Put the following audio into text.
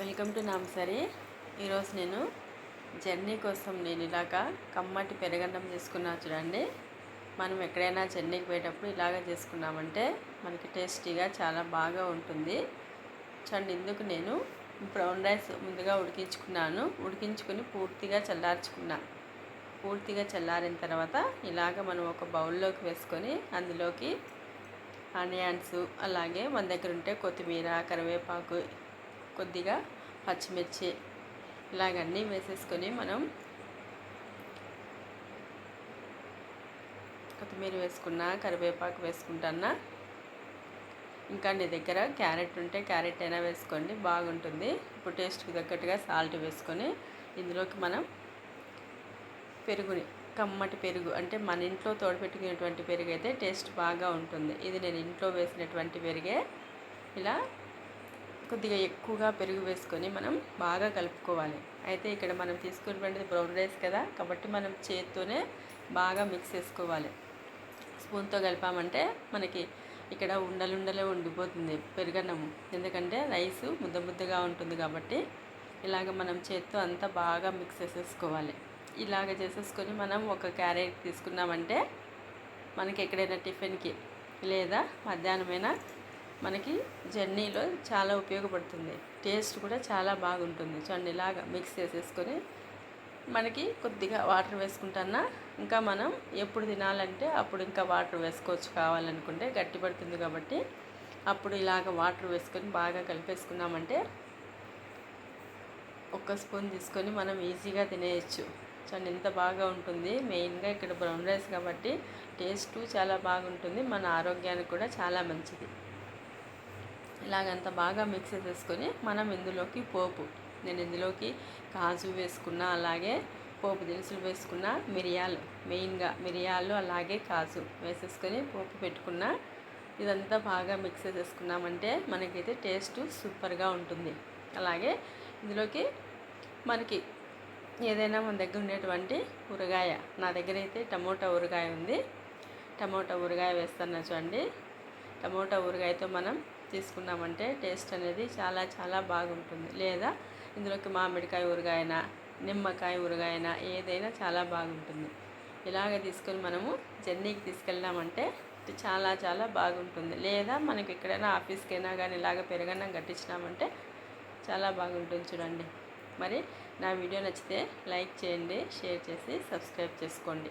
Welcome to నామసరి. ఈరోజు నేను journey కోసం నేను ఇలాగ కమ్మటి పెరగన్నం చేసుకున్నా చూడండి. మనం ఎక్కడైనా జర్నీకి పోయేటప్పుడు ఇలాగ చేసుకున్నామంటే మనకి టేస్టీగా చాలా బాగా ఉంటుంది. చూడండి ఇందుకు నేను బ్రౌన్ రైస్ ముందుగా ఉడికించుకున్నాను. ఉడికించుకుని పూర్తిగా చల్లార్చుకున్నా. పూర్తిగా చల్లారిన తర్వాత ఇలాగ మనం ఒక బౌల్లోకి వేసుకొని అందులోకి ఆనియన్స్ అలాగే మన దగ్గర ఉంటే కొత్తిమీర కరివేపాకు కొద్దిగా పచ్చిమిర్చి ఇలాగన్నీ వేసేసుకొని మనం కొత్తిమీర వేసుకున్నా కరివేపాకు వేసుకుంటానా ఇంకా నీ దగ్గర క్యారెట్ ఉంటే క్యారెట్ అయినా వేసుకోండి బాగుంటుంది. ఇప్పుడు టేస్ట్కి తగ్గట్టుగా సాల్ట్ వేసుకొని ఇందులోకి మనం పెరుగుని కమ్మటి పెరుగు అంటే మన ఇంట్లో తోడపెట్టుకునేటువంటి పెరుగు అయితే టేస్ట్ బాగా ఉంటుంది. ఇది నేను ఇంట్లో వేసినటువంటి పెరిగే ఇలా కొద్దిగా ఎక్కువగా పెరుగు వేసుకొని మనం బాగా కలుపుకోవాలి. అయితే ఇక్కడ మనం తీసుకున్నటువంటిది బ్రౌన్ రైస్ కదా కాబట్టి మనం చేత్తోనే బాగా మిక్స్ చేసుకోవాలి. స్పూన్తో కలిపామంటే మనకి ఇక్కడ ఉండలుండలే ఉండిపోతుంది పెరుగన్నము. ఎందుకంటే రైస్ ముద్ద ముద్దగా ఉంటుంది కాబట్టి ఇలాగ మనం చేత్తో అంతా బాగా మిక్స్ చేసేసుకోవాలి. ఇలాగ చేసేసుకొని మనం ఒక క్యారెట్ తీసుకున్నామంటే మనకి ఎక్కడైనా టిఫిన్కి లేదా మధ్యాహ్నమైనా మనకి జర్నీలో చాలా ఉపయోగపడుతుంది. టేస్ట్ కూడా చాలా బాగుంటుంది. చూడండి ఇలాగా మిక్స్ చేసేసుకొని మనకి కొద్దిగా వాటర్ వేసుకుంటానా? ఇంకా మనం ఎప్పుడు తినాలంటే అప్పుడు ఇంకా వాటర్ వేసుకోవచ్చు. కావాలనుకుంటే గట్టి పడుతుంది కాబట్టి అప్పుడు ఇలాగ వాటర్ వేసుకొని బాగా కలిపేసుకున్నామంటే ఒక్క స్పూన్ తీసుకొని మనం ఈజీగా తినేయచ్చు. చూడండి ఎంత బాగా ఉంటుంది. మెయిన్గా ఇక్కడ బ్రౌన్ రైస్ కాబట్టి టేస్ట్ చాలా బాగుంటుంది. మన ఆరోగ్యానికి కూడా చాలా మంచిది. ఇలాగంత బాగా మిక్స్ చేసుకొని మనం ఇందులోకి పోపు. నేను ఇందులోకి కాజు వేసుకున్న అలాగే పోపు దినుసులు వేసుకున్న మిరియాలు మెయిన్గా మిరియాలు అలాగే కాజు వేసేసుకొని పోపు పెట్టుకున్న ఇదంతా బాగా మిక్స్ చేసుకున్నామంటే మనకైతే టేస్ట్ సూపర్గా ఉంటుంది. అలాగే ఇందులోకి మనకి ఏదైనా మన దగ్గర ఉండేటువంటి ఊరగాయ నా దగ్గర అయితే టమోటా ఊరగాయ ఉంది. టమోటా ఊరగాయ వేస్తాను చూడండి. టమోటా ఊరగాయతో మనం తీసుకున్నామంటే టేస్ట్ అనేది చాలా చాలా బాగుంటుంది. లేదా ఇందులోకి మామిడికాయ ఊరగాయన నిమ్మకాయ ఊరగాయన ఏదైనా చాలా బాగుంటుంది. ఇలాగ తీసుకొని మనము జర్నీకి తీసుకెళ్ళామంటే చాలా చాలా బాగుంటుంది. లేదా మనకి ఎక్కడైనా ఆఫీస్కైనా కానీ ఇలాగ పెరగన్నం కట్టించినామంటే చాలా బాగుంటుంది చూడండి. మరి నా వీడియో నచ్చితే లైక్ చేయండి షేర్ చేసి సబ్స్క్రైబ్ చేసుకోండి.